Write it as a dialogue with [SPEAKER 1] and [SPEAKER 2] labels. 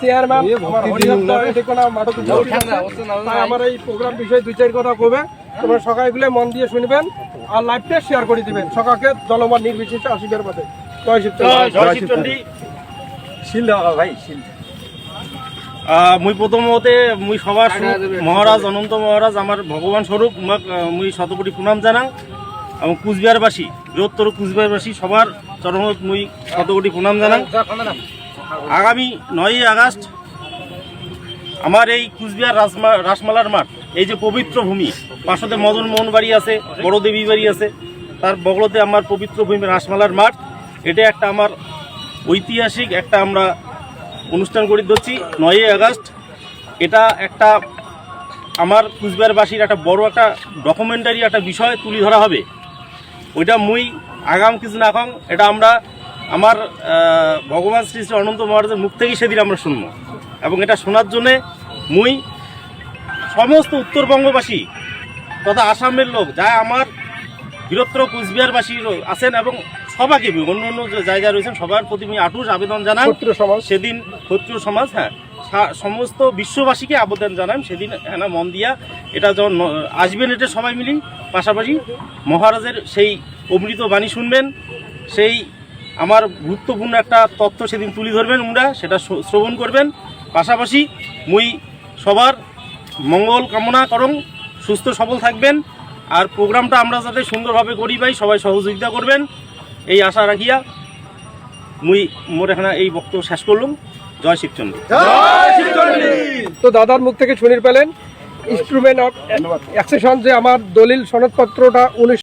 [SPEAKER 1] Chairman আমার এই programme বিষয়ে দুই চার কথা কবে। তোমরা সকালগুলো মন দিয়ে শুনবেন আর লাইভটা শেয়ার করে দিবেন। সকালকে নির্বিশেষে আশীর্বাদ
[SPEAKER 2] ভাই শিল।
[SPEAKER 3] মুই প্রথমতে মুই সবার মহারাজ অনন্ত মহারাজ আমার ভগবান স্বরূপ মুই শতকোটি প্রণাম জানাং। এবং কুচবিহারবাসী বৃহত্তর কুচবিহারবাসী সবার চরমত মুই শতকোটি প্রণাম জানাং। আগামী নয়ই আগস্ট আমার এই কুচবিহার রাসমা রাসমালার মাঠ, এই যে পবিত্র ভূমি, পাশতে মদন মোহন বাড়ি আছে, বড় দেবী বাড়ি আছে, তার বগলতে আমার পবিত্র ভূমি রাসমালার মাঠ। এটা একটা আমার ঐতিহাসিক একটা আমরা অনুষ্ঠান করে দিচ্ছি নয়ই আগস্ট। এটা একটা আমার কুচবিহারবাসীর একটা বড় একটা ডকুমেন্টারি একটা বিষয় তুলে ধরা হবে। ওইটা মুই আগাম কিছু না এটা আমরা আমার ভগবান শ্রী শ্রী অনন্ত মহারাজের মুখ থেকেই সেদিন আমরা শুনব। এবং এটা শোনার জন্যে মুই সমস্ত উত্তরবঙ্গবাসী তথা আসামের লোক যা আমার বৃহত্তর কুচবিহারবাসী আছেন এবং সবাইকে অন্য অন্য যে জায়গায় রয়েছেন সবার প্রতি আমি আটুস আবেদন
[SPEAKER 1] জানান সমাজ।
[SPEAKER 3] সেদিন ক্ষত্রিয় সমাজ হ্যাঁ। সমস্ত বিশ্ববাসীকে আবেদন জানান সেদিন হ্যাঁ মন দিয়া এটা যখন আসবেন এটা সবাই মিলি পাশাপাশি মহারাজের সেই অমৃত বাণী শুনবেন। সেই আমার গুরুত্বপূর্ণ একটা তথ্য সেদিন তুলে ধরবেন উমরা সেটা শ্র- শ্রবণ করবেন। পাশাপাশি মুই সবার মঙ্গল কামনা করং সুস্থ সবল থাকবেন আর প্রোগ্রামটা আমরা যাতে সুন্দরভাবে করি পাই সবাই সহযোগিতা করবেন এই আশা রাখিয়া মুই মোর এখানে এই বক্তব্য শেষ করলাম। জয় শিবচন্দ্র
[SPEAKER 1] তো দাদার মুখ থেকে শুনির পেলেন ইনস্ট্রুমেন্ট অফ অ্যাক্সেশন যে আমার দলিল সনদপত্রটা উনিশ